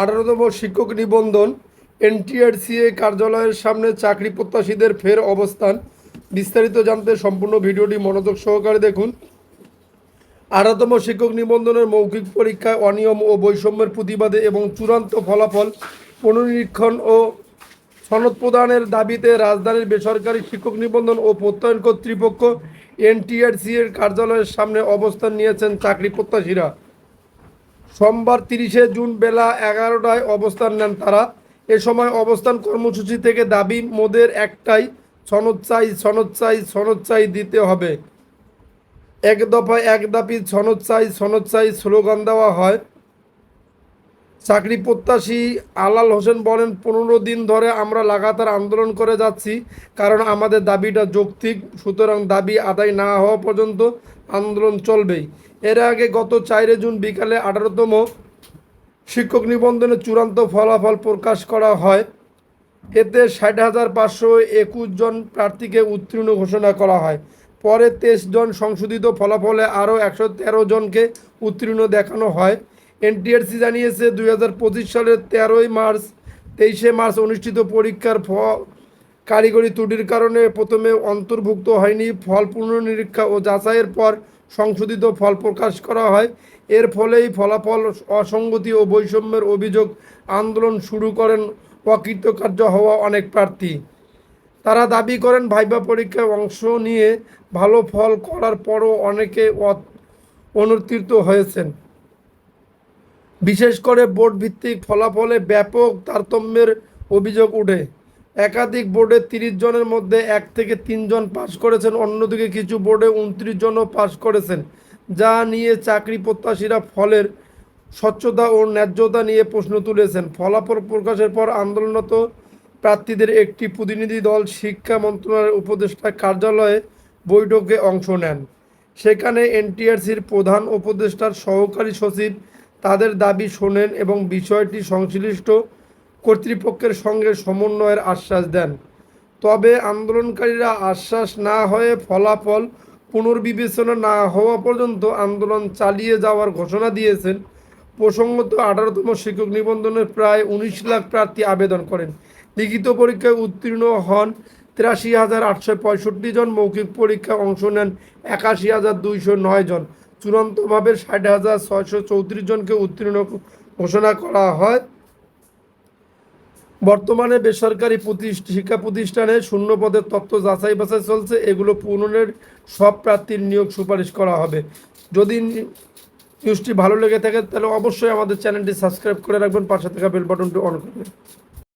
আঠারোতম শিক্ষক নিবন্ধন, এনটিআরসিএ কার্যালয়ের সামনে চাকরি প্রত্যাশীদের ফের অবস্থান। বিস্তারিত জানতে সম্পূর্ণ ভিডিওটি মনোযোগ সহকারে দেখুন। আঠারোতম শিক্ষক নিবন্ধনের মৌখিক পরীক্ষায় অনিয়ম ও বৈষম্যের প্রতিবাদে এবং চূড়ান্ত ফলাফল পুনরীক্ষণ ও সনদ প্রদানের দাবিতে রাজধানীর বেসরকারি শিক্ষক নিবন্ধন ও প্রত্যয়ন কর্তৃপক্ষ এনটিআরসি এর কার্যালয়ের সামনে অবস্থান নিয়েছেন চাকরি প্রত্যাশীরা। সোমবার তিরিশে জুন বেলা এগারোটায় অবস্থান নেন তারা। এ সময় অবস্থান কর্মসূচি থেকে দাবি, মোদের একটাই সনদ চাই সনদ চাই সনদ চাই দিতে হবে। এক দফায় এক দাবি সনদ চাই সনদ চাই স্লোগান দেওয়া হয়। চাকরি প্রত্যাশী আলাল হোসেন বলেন, পনেরো দিন ধরে আমরা লাগাতার আন্দোলন করে যাচ্ছি, কারণ আমাদের দাবিটা যৌক্তিক, সুতরাং দাবি আদায় না হওয়া পর্যন্ত আন্দোলন চলবেই। এর আগে গত চারে জুন বিকালে আঠারোতম শিক্ষক নিবন্ধনের চূড়ান্ত ফলাফল প্রকাশ করা হয়। এতে ষাট হাজার পাঁচশো একুশ জন প্রার্থীকে উত্তীর্ণ ঘোষণা করা হয়। পরে তেইশ জন সংশোধিত ফলাফলে আরও একশো তেরো জনকে উত্তীর্ণ দেখানো হয়। এনটিআরসি জানিয়েছে, দুই হাজার পঁচিশ সালের তেরোই মার্চ, তেইশে মার্চ অনুষ্ঠিত পরীক্ষার ফ কারিগরি ত্রুটির কারণে প্রথমে অন্তর্ভুক্ত হয়নি। ফল পুনর্নিরীক্ষা ও যাচাইয়ের পর সংশোধিত ফল প্রকাশ করা হয়। এর ফলেই ফলাফল অসঙ্গতি ও বৈষম্যের অভিযোগ আন্দোলন শুরু করেন অকৃতকার্য হওয়া অনেক প্রার্থী। তারা দাবি করেন, ভাইবা পরীক্ষায় অংশ নিয়ে ভালো ফল করার পরও অনেকে অ- অনুত্তীর্ণ হয়েছেন। বিশেষ করে বোর্ড ভিত্তিক ফলাফলে ব্যাপক তারতম্যের অভিযোগ উঠে। একাধিক বোর্ডে তিরিশ জনের মধ্যে এক থেকে তিনজন পাশ করেছেন, অন্যদিকে কিছু বোর্ডে উনত্রিশ জনও পাশ করেছেন, যা নিয়ে চাকরি প্রত্যাশীরা ফলের স্বচ্ছতা ও ন্যায্যতা নিয়ে প্রশ্ন তুলেছেন। ফলাফল প্রকাশের পর আন্দোলনরত প্রার্থীদের একটি প্রতিনিধি দল শিক্ষা মন্ত্রণালয়ের উপদেষ্টা কার্যালয়ে বৈঠকে অংশ নেন। সেখানে এনটিআরসির প্রধান উপদেষ্টার সহকারী সচিব তাদের দাবি শোনেন এবং বিষয়টি সংশ্লিষ্ট কর্তৃপক্ষের সঙ্গে সমন্বয়ের আশ্বাস দেন। তবে আন্দোলনকারীরা আশ্বাস না হয়ে ফলাফল পুনর্বিবেচনা না হওয়া পর্যন্ত আন্দোলন চালিয়ে যাওয়ার ঘোষণা দিয়েছেন। প্রসঙ্গত আঠারোতম শিক্ষক নিবন্ধনের প্রায় উনিশ লাখ প্রার্থী আবেদন করেন। লিখিত পরীক্ষায় উত্তীর্ণ হন তিরাশি হাজার আটশো পঁয়ষট্টি জন, মৌখিক পরীক্ষায় অংশ নেন একাশি হাজার দুইশো নয় জন। চূড়ান্তভাবে ষাট হাজার ছয়শো চৌত্রিশ জনকে উত্তীর্ণ ঘোষণা করা হয়। বর্তমানে বেসরকারি শিক্ষা প্রতিষ্ঠানে শূন্য পদের তত্ত্ব যাচাই বাছাই চলছে। এগুলো পূরণের সব প্রার্থীর নিয়োগ সুপারিশ করা হবে। যদি নিউজটি ভালো লেগে থাকে, তাহলে অবশ্যই আমাদের চ্যানেলটি সাবস্ক্রাইব করে রাখবেন। পাশে থাকা বেল বাটনটি অন করবেন